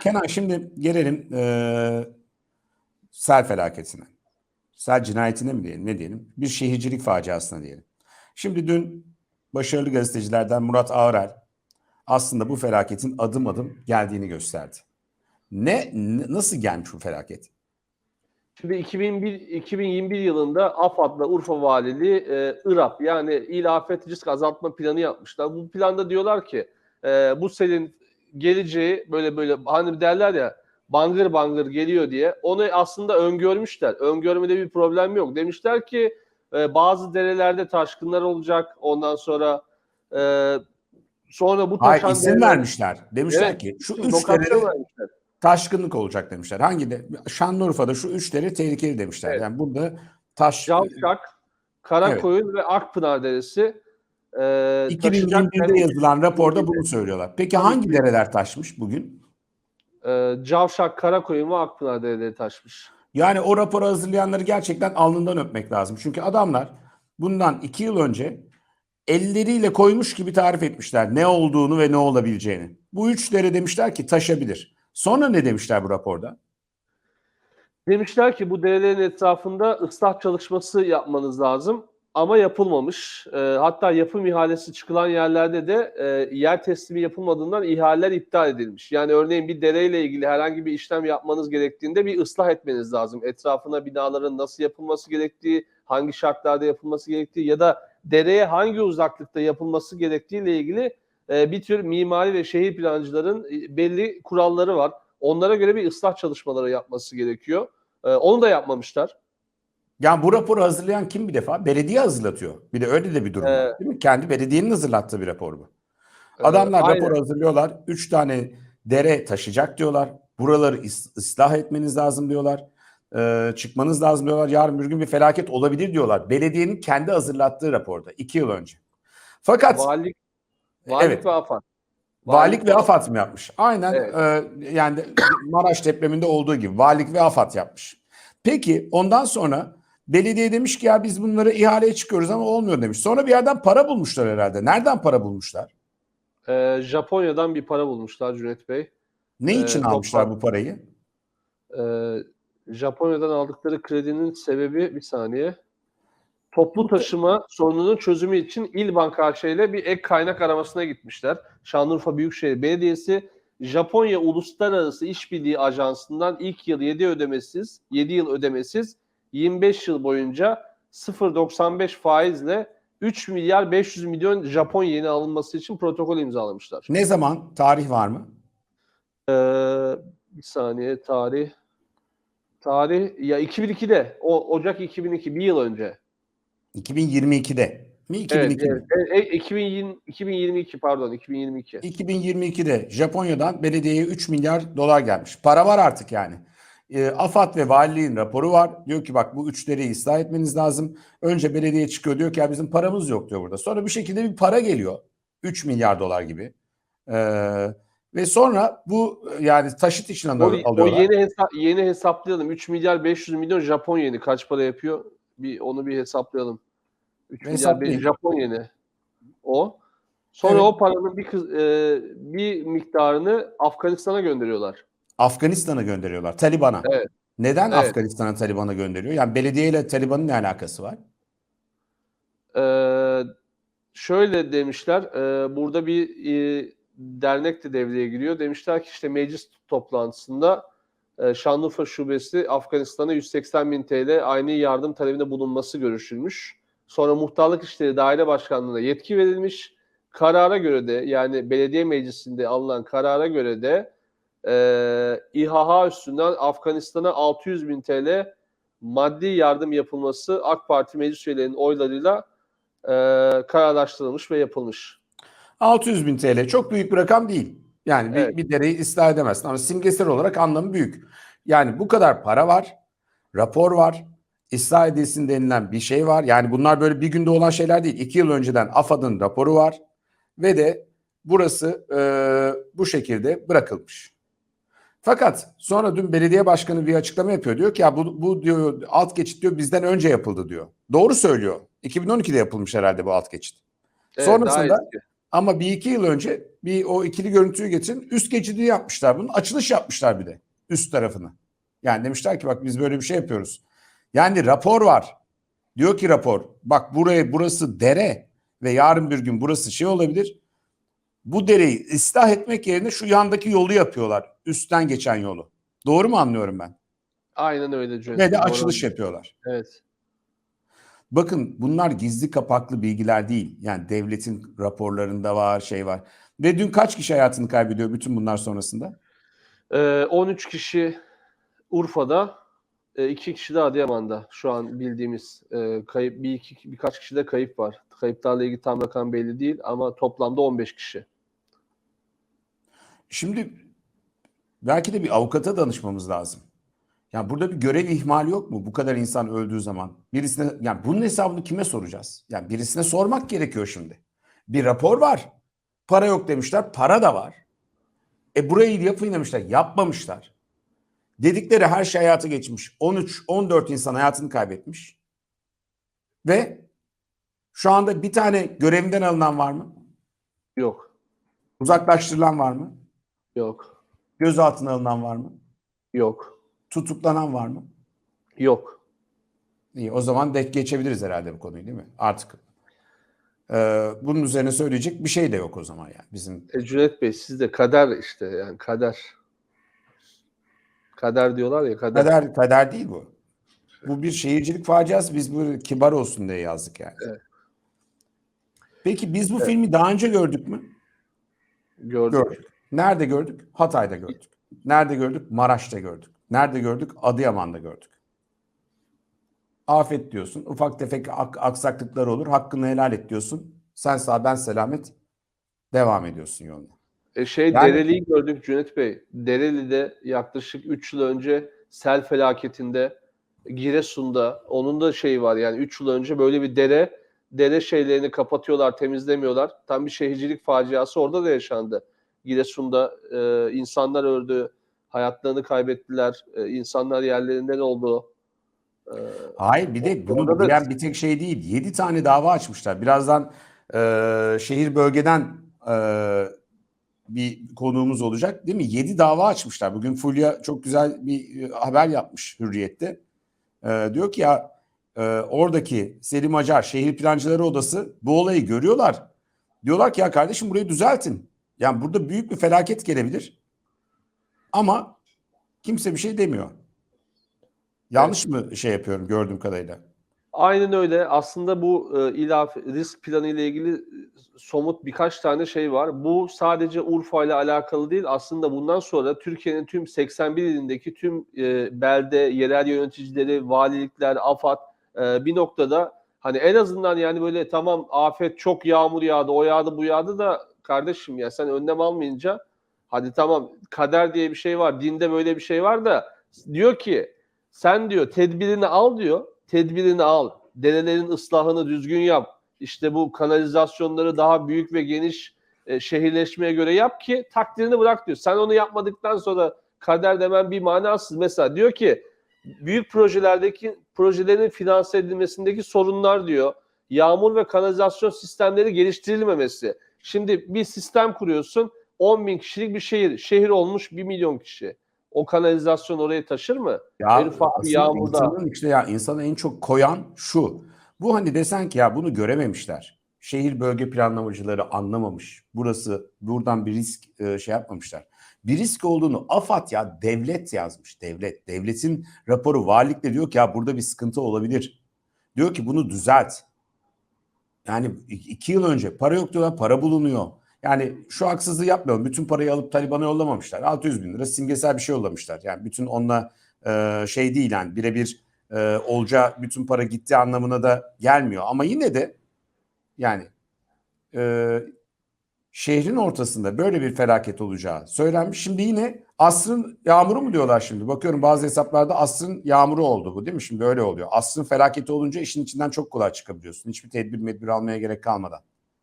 Kenan şimdi gelelim eee sel felaketine. Sel cinayetine mi diyelim ne diyelim? Bir şehircilik faciasına diyelim. Şimdi dün başarılı gazetecilerden Murat Ağrel aslında bu felaketin adım adım geldiğini gösterdi. Ne, nasıl gelmiş bu felaket? Şimdi 2001, 2021 yılında AFAD'la Urfa Valiliği e, IRAP yani İl Afet Risk Azaltma Planı yapmışlar. Bu planda diyorlar ki e, bu selin geleceği böyle böyle hani derler ya bangır bangır geliyor diye onu aslında öngörmüşler. Öngörmede bir problem yok. Demişler ki e, bazı derelerde taşkınlar olacak. Ondan sonra e, sonra bu Hayır taşan isim dereler- vermişler. Demişler Evet, ki şu üç derede vermişler. taşkınlık olacak demişler. Hangi de? Şanlıurfa'da şu üç dere tehlikeli demişler. Evet. Yani burada taş Cavşak, Karakoyun ve Akpınar Deresi e, taşıyacak 2021'de yazılan raporda bunu söylüyorlar. Peki hangi dereler taşmış bugün? e, Cavşak, Karakoyun ve Akpınar dereleri taşmış. Yani o raporu hazırlayanları gerçekten alnından öpmek lazım. Çünkü adamlar bundan iki yıl önce elleriyle koymuş gibi tarif etmişler ne olduğunu ve ne olabileceğini. Bu üç dere demişler ki taşabilir. Sonra ne demişler bu raporda? Demişler ki bu derelerin etrafında ıslah çalışması yapmanız lazım ama yapılmamış. E, hatta yapım ihalesi çıkılan yerlerde de e, yer teslimi yapılmadığından ihaleler iptal edilmiş. Yani örneğin bir dereyle ilgili herhangi bir işlem yapmanız gerektiğinde bir ıslah etmeniz lazım. Etrafına binaların nasıl yapılması gerektiği, hangi şartlarda yapılması gerektiği ya da dereye hangi uzaklıkta yapılması gerektiği ile ilgili e, bir tür mimari ve şehir plancıların e, belli kuralları var. Onlara göre bir ıslah çalışmaları yapması gerekiyor. E, onu da yapmamışlar. Yani bu raporu hazırlayan kim bir defa? Belediye hazırlatıyor. Bir de öyle de bir durum var. Evet. Değil mi? Kendi belediyenin hazırlattığı bir rapor bu. Adamlar aynen. rapor hazırlıyorlar. Üç tane dere taşıyacak diyorlar. Buraları is- ıslah etmeniz lazım diyorlar. Ee, çıkmanız lazım diyorlar. Yarın bir gün bir felaket olabilir diyorlar. Belediyenin kendi hazırlattığı raporda. iki yıl önce. Fakat Valilik, valilik Evet. ve AFAD. valilik ve AFAD mı yapmış? Aynen Evet. e, yani Maraş depreminde olduğu gibi valilik ve AFAD yapmış. Peki ondan sonra belediye demiş ki ya biz bunları ihaleye çıkıyoruz ama olmuyor demiş. Sonra bir yerden para bulmuşlar herhalde. Nereden para bulmuşlar? E, Japonya'dan bir para bulmuşlar Cüneyt Bey. Ne Ee, için toplam- almışlar bu parayı? E, Japonya'dan aldıkları kredinin sebebi bir saniye. Toplu taşıma sorununun çözümü için İlbank AŞ ile bir ek kaynak aramasına gitmişler. Şanlıurfa Büyükşehir Belediyesi Japonya Uluslararası İşbirliği Ajansı'ndan ilk yıl 7 ödemesiz, 7 yıl ödemesiz 25 yıl boyunca 0.95 faizle 3 milyar 500 milyon Japon yeni alınması için protokol imzalamışlar. Ne zaman? Tarih var mı? Ee, bir saniye tarih. Tarih ya 2002'de. O Ocak 2002 bir yıl önce. 2022'de mi? 2002'de. Evet, evet. E, e, 2020, 2022 pardon 2022. 2022'de Japonya'dan belediyeye 3 milyar dolar gelmiş. Para var artık yani. E, AFAD ve valiliğin raporu var. Diyor ki bak bu üç dereyi ıslah etmeniz lazım. Önce belediye çıkıyor diyor ki ya bizim paramız yok diyor burada. Sonra bir şekilde bir para geliyor. 3 milyar dolar gibi. E, ve sonra bu yani taşıt için alıyorlar. o yeni hesa- yeni hesaplayalım. 3 milyar 500 milyon Japon yeni kaç para yapıyor? Bir onu bir hesaplayalım. 3 milyar Hesaplayın. bir Japon yeni. O. Sonra Evet. o paranın bir kız, e, bir miktarını Afganistan'a gönderiyorlar. Afganistan'a gönderiyorlar. Taliban'a. Evet. Neden Evet. Afganistan'a Taliban'a gönderiyor? Yani belediyeyle Taliban'ın ne alakası var? Ee, şöyle demişler, e, burada bir e, dernek de devreye giriyor. Demişler ki işte meclis toplantısında e, Şanlıurfa Şubesi Afganistan'a 180 bin TL aynı yardım talebinde bulunması görüşülmüş. Sonra Muhtarlık İşleri Daire Başkanlığı'na yetki verilmiş. Karara göre de yani belediye meclisinde alınan karara göre de e, İHH üstünden Afganistan'a 600 bin TL maddi yardım yapılması AK Parti meclis üyelerinin oylarıyla e, kararlaştırılmış ve yapılmış. 600 bin TL çok büyük bir rakam değil. Yani bir, Evet. bir dereyi ıslah edemezsin ama simgesel olarak anlamı büyük. Yani bu kadar para var, rapor var, ıslah edilsin denilen bir şey var. Yani bunlar böyle bir günde olan şeyler değil. İki yıl önceden AFAD'ın raporu var ve de burası e, bu şekilde bırakılmış. Fakat sonra dün belediye başkanı bir açıklama yapıyor. Diyor ki ya bu, bu diyor alt geçit diyor bizden önce yapıldı diyor. Doğru söylüyor. 2012'de yapılmış herhalde bu alt geçit. Evet, Sonrasında. Ama bir iki yıl önce bir o ikili görüntüyü getirin. Üst geçidi yapmışlar bunun. Açılış yapmışlar bir de üst tarafını. Yani demişler ki bak biz böyle bir şey yapıyoruz. Yani rapor var. Diyor ki rapor bak buraya burası dere ve yarın bir gün burası şey olabilir. Bu dereyi ıslah etmek yerine şu yandaki yolu yapıyorlar. Üstten geçen yolu. Doğru mu anlıyorum ben? Aynen öyle Cüneyt. Ve de Doğru. açılış yapıyorlar. Evet. Bakın bunlar gizli kapaklı bilgiler değil. Yani devletin raporlarında var, şey var. Ve dün kaç kişi hayatını kaybediyor bütün bunlar sonrasında? Ee, 13 kişi Urfa'da, 2 kişi de Adıyaman'da. Şu an bildiğimiz e, kayıp bir iki birkaç kişi de kayıp var. Kayıplarla ilgili tam rakam belli değil ama toplamda 15 kişi. Şimdi belki de bir avukata danışmamız lazım. Yani burada bir görev ihmali yok mu? Bu kadar insan öldüğü zaman. Birisine yani bunun hesabını kime soracağız? Yani birisine sormak gerekiyor şimdi. Bir rapor var. Para yok demişler. Para da var. E burayı yapın demişler. Yapmamışlar. Dedikleri her şey hayata geçmiş. 13 14 insan hayatını kaybetmiş. Ve şu anda bir tane görevinden alınan var mı? Yok. Uzaklaştırılan var mı? Yok. Gözaltına alınan var mı? Yok. Tutuklanan var mı? Yok. İyi o zaman de geçebiliriz herhalde bu konuyu değil mi? Artık e, bunun üzerine söyleyecek bir şey de yok o zaman yani bizim. E, Cüneyt Bey siz de kader işte yani kader. Kader diyorlar ya kader. Kader, kader değil bu. Bu bir şehircilik faciası biz bu kibar olsun diye yazdık yani. Evet. Peki biz bu filmi daha önce gördük mü? Gördüm. Gördük. Nerede gördük? Hatay'da gördük. Nerede gördük? Maraş'ta gördük. Nerede gördük? Adıyaman'da gördük. Afet diyorsun. Ufak tefek ak- aksaklıklar olur. Hakkını helal et diyorsun. Sen sağ ben selamet devam ediyorsun yoluna. E şey Yani- Dereli'yi gördük Cüneyt Bey. Dereli'de yaklaşık 3 yıl önce sel felaketinde Giresun'da onun da şeyi var yani 3 yıl önce böyle bir dere dere şeylerini kapatıyorlar, temizlemiyorlar. Tam bir şehircilik faciası orada da yaşandı. Giresun'da e, insanlar öldü, hayatlarını kaybettiler, e, insanlar yerlerinden oldu. E, Hayır bir de bunu da- bilen bir tek şey değil. 7 tane dava açmışlar. Birazdan e, şehir bölgeden e, bir konuğumuz olacak değil mi? 7 dava açmışlar. Bugün Fulya çok güzel bir e, haber yapmış Hürriyet'te. E, diyor ki ya e, oradaki Selim Acar Şehir Plancıları Odası bu olayı görüyorlar. Diyorlar ki ya kardeşim burayı düzeltin. Yani burada büyük bir felaket gelebilir. Ama kimse bir şey demiyor. Yanlış mı şey yapıyorum gördüğüm kadarıyla? Aynen öyle. Aslında bu e, ilaf risk planı ile ilgili e, somut birkaç tane şey var. Bu sadece Urfa ile alakalı değil. Aslında bundan sonra Türkiye'nin tüm 81 ilindeki tüm e, belde, yerel yöneticileri, valilikler, AFAD e, bir noktada hani en azından yani böyle tamam afet çok yağmur yağdı, o yağdı, bu yağdı da kardeşim ya sen önlem almayınca hadi tamam kader diye bir şey var, dinde böyle bir şey var da diyor ki sen diyor tedbirini al diyor tedbirini al. Derelerin ıslahını düzgün yap. İşte bu kanalizasyonları daha büyük ve geniş e, şehirleşmeye göre yap ki takdirini bırak diyor. Sen onu yapmadıktan sonra kader demen bir manasız. Mesela diyor ki büyük projelerdeki projelerin finanse edilmesindeki sorunlar diyor. Yağmur ve kanalizasyon sistemleri geliştirilmemesi. Şimdi bir sistem kuruyorsun 10 bin kişilik bir şehir. Şehir olmuş 1 milyon kişi. O kanalizasyon oraya taşır mı? Ya En ufak bir yağmurda. insanın işte ya insanı en çok koyan şu. Bu hani desen ki ya bunu görememişler. Şehir bölge planlamacıları anlamamış. Burası buradan bir risk e, şey yapmamışlar. Bir risk olduğunu AFAD ya devlet yazmış devlet. Devletin raporu valilikle diyor ki ya burada bir sıkıntı olabilir. Diyor ki bunu düzelt. Yani iki yıl önce para yok diyorlar para bulunuyor. Yani şu haksızlığı yapmayalım. Bütün parayı alıp Taliban'a yollamamışlar. 600 bin lira simgesel bir şey yollamışlar. Yani bütün onunla e, şey değil yani birebir e, olacağı bütün para gitti anlamına da gelmiyor. Ama yine de yani e, şehrin ortasında böyle bir felaket olacağı söylenmiş. Şimdi yine asrın yağmuru mu diyorlar şimdi? Bakıyorum bazı hesaplarda asrın yağmuru oldu bu değil mi? Şimdi öyle oluyor. Asrın felaketi olunca işin içinden çok kolay çıkabiliyorsun. Hiçbir tedbir medbir almaya gerek kalmadan.